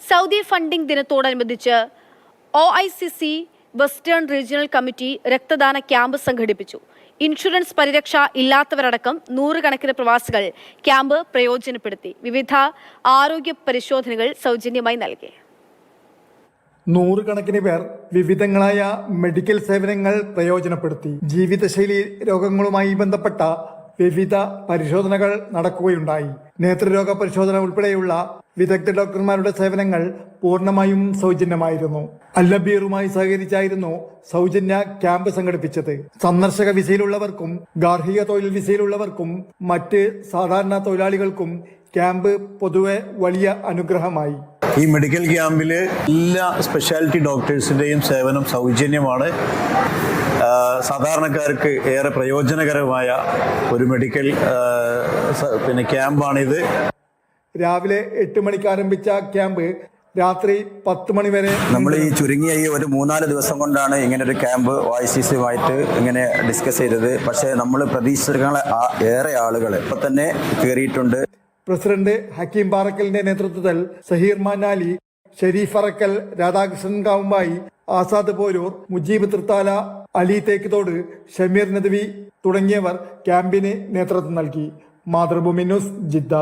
Saudi funding ദിനത്തോടനുബന്ധിച്ച് O I C C western regional committee രക്തദാന camp സംഘടിപ്പിച്ചു. Insurance പരിരക്ഷ ഇല്ലാത്തവരടക്കം നൂറുകണക്കിന് പ്രവാസികൾ ക്യാമ്പ് പ്രയോജനപ്പെടുത്തി. വിവിധ ആരോഗ്യ പരിശോധനകൾ സൗജന്യമായി നൽകി. നൂറുകണക്കിന് പേർ വിവിധങ്ങളായ മെഡിക്കൽ സേവനങ്ങൾ പ്രയോജനപ്പെടുത്തി. ജീവിതശൈലി രോഗങ്ങളുമായി ബന്ധപ്പെട്ട വിവിധ പരിശോധനകൾ നടക്കുകയുണ്ടായി. നേത്രരോഗ പരിശോധന ഉൾപ്പെടെയുള്ള വിദഗ്ധ ഡോക്ടർമാരുടെ സേവനങ്ങൾ പൂർണമായും സൗജന്യമായിരുന്നു. അല്ലബീറുമായി സഹകരിച്ചായിരുന്നു സൗജന്യ ക്യാമ്പ് സംഘടിപ്പിച്ചത്. സന്ദർശക വിസയിലുള്ളവർക്കും ഗാർഹിക തൊഴിൽ വിസയിലുള്ളവർക്കും മറ്റ് സാധാരണ തൊഴിലാളികൾക്കും ക്യാമ്പ് പൊതുവെ വലിയ അനുഗ്രഹമായി. ഈ മെഡിക്കൽ ക്യാമ്പിൽ എല്ലാ സ്പെഷ്യാലിറ്റി ഡോക്ടേഴ്സിന്റെയും സേവനം സൗജന്യമാണ്. സാധാരണക്കാർക്ക് ഏറെ പ്രയോജനകരമായ ഒരു മെഡിക്കൽ പിന്നെ ക്യാമ്പാണിത്. രാവിലെ എട്ട് മണിക്ക് ആരംഭിച്ച ക്യാമ്പ് രാത്രി പത്ത് മണി വരെ നമ്മൾ ഈ ചുരുങ്ങിയ ഈ ഒരു മൂന്നാൽ ദിവസം കൊണ്ടാണ് ഇങ്ങനെ ഒരു ക്യാമ്പ് ഒ ഐ സി സിയുമായിട്ട് ഇങ്ങനെ ഡിസ്കസ് ചെയ്തത്. പക്ഷേ നമ്മൾ പ്രതീക്ഷിച്ചിരിക്കുന്ന ഏറെ ആളുകൾ ഇപ്പൊ തന്നെ കയറിയിട്ടുണ്ട് പ്രസിഡന്റ് ഹക്കീം പാറക്കലിന്റെ നേതൃത്വത്തിൽ സഹീർ മാനാലി ഷെരീഫ് അറക്കൽ രാധാകൃഷ്ണൻ കാവുമ്പായി ആസാദ് പോരൂർ മുജീബ് തൃത്താല അലി തേക്കുതോട് ഷമീർ നദവി തുടങ്ങിയവർ ക്യാമ്പിന് നേതൃത്വം നൽകി. Mathrubhumi news Jeddah.